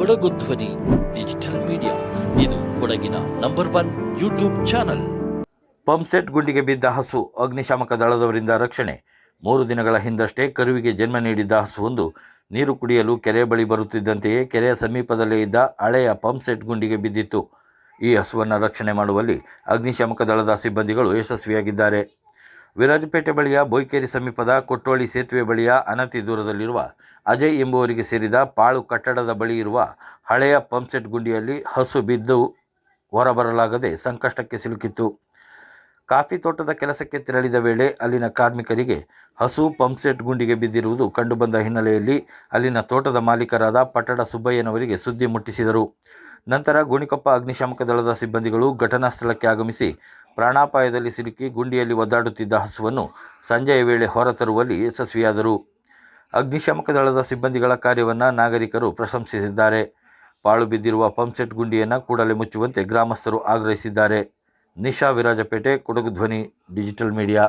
ಕೊಡಗು ಧ್ವನಿ digital media. ಇದು ಕೊಡಗಿನ number one YouTube channel. Pumpset ಗುಂಡಿಗೆ ಬಿದ್ದ ಹಸು ಅಗ್ನಿಶಾಮಕ ದಳದವರಿಂದ ರಕ್ಷಣೆ. ಮೂರು ದಿನಗಳ ಹಿಂದಷ್ಟೇ ಕರುವಿಗೆ ಜನ್ಮ ನೀಡಿದ್ದ ಹಸುವೊಂದು ನೀರು ಕುಡಿಯಲು ಕೆರೆ ಬಳಿ ಬರುತ್ತಿದ್ದಂತೆಯೇ ಕೆರೆಯ ಸಮೀಪದಲ್ಲೇ ಇದ್ದ ಹಳೆಯ ಪಂಪ್ಸೆಟ್ ಗುಂಡಿಗೆ ಬಿದ್ದಿತ್ತು. ಈ ಹಸುವನ್ನು ರಕ್ಷಣೆ ಮಾಡುವಲ್ಲಿ ಅಗ್ನಿಶಾಮಕ ದಳದ ಸಿಬ್ಬಂದಿಗಳು ಯಶಸ್ವಿಯಾಗಿದ್ದಾರೆ. ವಿರಾಜಪೇಟೆ ಬಳಿಯ ಬೋಯ್ಕೇರಿ ಸಮೀಪದ ಕೊಟ್ಟೋಳಿ ಸೇತುವೆ ಬಳಿಯ ಅನತಿ ದೂರದಲ್ಲಿರುವ ಅಜಯ್ ಎಂಬುವರಿಗೆ ಸೇರಿದ ಪಾಳು ಕಟ್ಟಡದ ಬಳಿ ಇರುವ ಹಳೆಯ ಪಂಪ್ಸೆಟ್ ಗುಂಡಿಯಲ್ಲಿ ಹಸು ಬಿದ್ದು ಹೊರಬರಲಾಗದೆ ಸಂಕಷ್ಟಕ್ಕೆ ಸಿಲುಕಿತ್ತು. ಕಾಫಿ ತೋಟದ ಕೆಲಸಕ್ಕೆ ತೆರಳಿದ ವೇಳೆ ಅಲ್ಲಿನ ಕಾರ್ಮಿಕರಿಗೆ ಹಸು ಪಂಪ್ಸೆಟ್ ಗುಂಡಿಗೆ ಬಿದ್ದಿರುವುದು ಕಂಡುಬಂದ ಹಿನ್ನೆಲೆಯಲ್ಲಿ ಅಲ್ಲಿನ ತೋಟದ ಮಾಲೀಕರಾದ ಪಟ್ಟಣ ಸುಬ್ಬಯ್ಯನವರಿಗೆ ಸುದ್ದಿ ಮುಟ್ಟಿಸಿದರು. ನಂತರ ಗುಣಿಕೊಪ್ಪ ಅಗ್ನಿಶಾಮಕ ದಳದ ಸಿಬ್ಬಂದಿಗಳು ಘಟನಾ ಸ್ಥಳಕ್ಕೆ ಆಗಮಿಸಿ ಪ್ರಾಣಾಪಾಯದಲ್ಲಿ ಸಿಲುಕಿ ಗುಂಡಿಯಲ್ಲಿ ಒದ್ದಾಡುತ್ತಿದ್ದ ಹಸುವನ್ನು ಸಂಜೆಯ ವೇಳೆ ಹೊರತರುವಲ್ಲಿ ಯಶಸ್ವಿಯಾದರು. ಅಗ್ನಿಶಾಮಕ ದಳದ ಸಿಬ್ಬಂದಿಗಳ ಕಾರ್ಯವನ್ನು ನಾಗರಿಕರು ಪ್ರಶಂಸಿಸಿದ್ದಾರೆ. ಪಾಳು ಬಿದ್ದಿರುವ ಪಂಪ್ಸೆಟ್ ಗುಂಡಿಯನ್ನು ಕೂಡಲೇ ಮುಚ್ಚುವಂತೆ ಗ್ರಾಮಸ್ಥರು ಆಗ್ರಹಿಸಿದ್ದಾರೆ. ನಿಶಾ ವಿರಾಜಪೇಟೆ, ಕೊಡಗು ಧ್ವನಿ, ಡಿಜಿಟಲ್ ಮೀಡಿಯಾ.